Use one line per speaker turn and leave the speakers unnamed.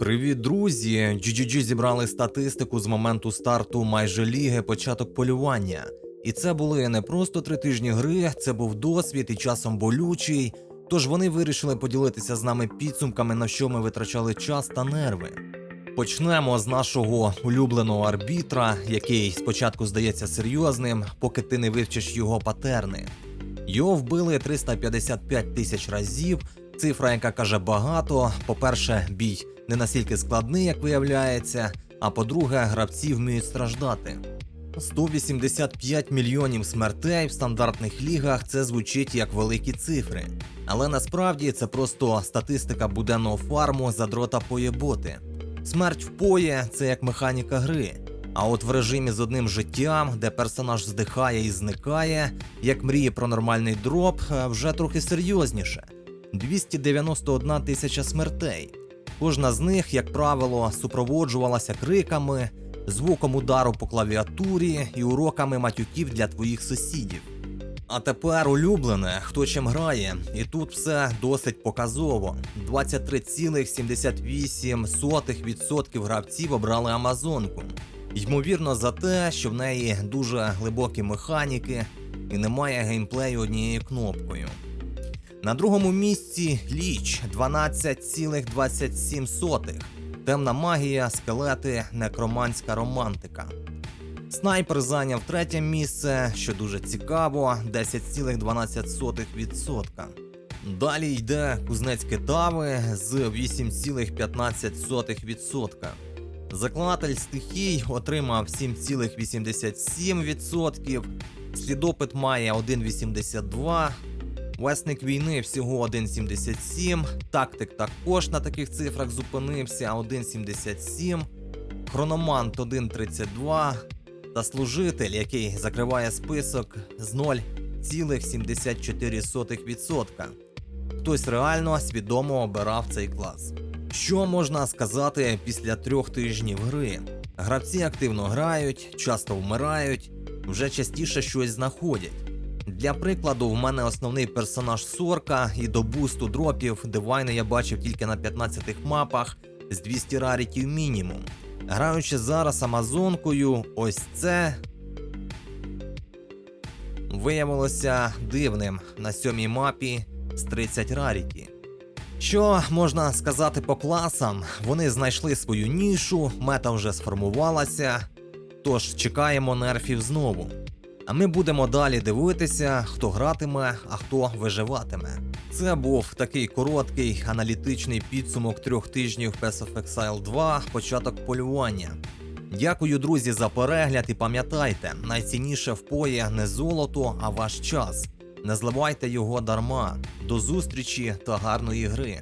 Привіт, друзі! GGG зібрали статистику з моменту старту майже ліги початок полювання. І це були не просто три тижні гри, це був досвід і часом болючий. Тож вони вирішили поділитися з нами підсумками, на що ми витрачали час та нерви. Почнемо з нашого улюбленого арбітра, який спочатку здається серйозним, поки ти не вивчиш його патерни. Його вбили 355 тисяч разів. Цифра, яка каже багато. По-перше, бій не настільки складний, як виявляється. А по-друге, гравці вміють страждати. 185 мільйонів смертей в стандартних лігах це звучить як великі цифри. Але насправді це просто статистика буденного фарму задрота поєботи. Смерть в пої це як механіка гри. А от в режимі з одним життям, де персонаж здихає і зникає, як мріє про нормальний дроп, е, вже трохи серйозніше. 291 тисяча смертей. Кожна з них, як правило, супроводжувалася криками, звуком удару по клавіатурі і уроками матюків для твоїх сусідів. А тепер улюблене, хто чим грає, і тут все досить показово. 23,78% гравців обрали Амазонку. Ймовірно, за те, що в неї дуже глибокі механіки і немає геймплею однією кнопкою. На другому місці Ліч 12,27. Темна магія, скелети, некроманська романтика. Снайпер зайняв третє місце, що дуже цікаво 10,12%. Далі йде кузнець Китави з 8,15%. Заклинатель стихій отримав 7,87%. Слідопит має 1,82%. Весник війни всього 1,77. Тактик також на таких цифрах зупинився 1,77. Хрономант 1,32. Та служитель, який закриває список з 0,74%. Хтось реально свідомо обирав цей клас. Що можна сказати після трьох тижнів гри? Гравці активно грають, часто вмирають, вже частіше щось знаходять. Для прикладу, в мене основний персонаж Сорка, і до бусту дропів дивайни я бачив тільки на 15 мапах з 200 рарітів мінімум. Граючи зараз Амазонкою, ось це виявилося дивним на сьомій мапі з 30 раріті. Що можна сказати по класам? Вони знайшли свою нішу, мета вже сформувалася. Тож чекаємо нерфів знову. А ми будемо далі дивитися, хто гратиме, а хто виживатиме. Це був такий короткий аналітичний підсумок трьох тижнів Path of Exile 2, початок полювання. Дякую, друзі, за перегляд і пам'ятайте, найцінніше в пої не золото, а ваш час. Не зливайте його дарма. До зустрічі та гарної гри!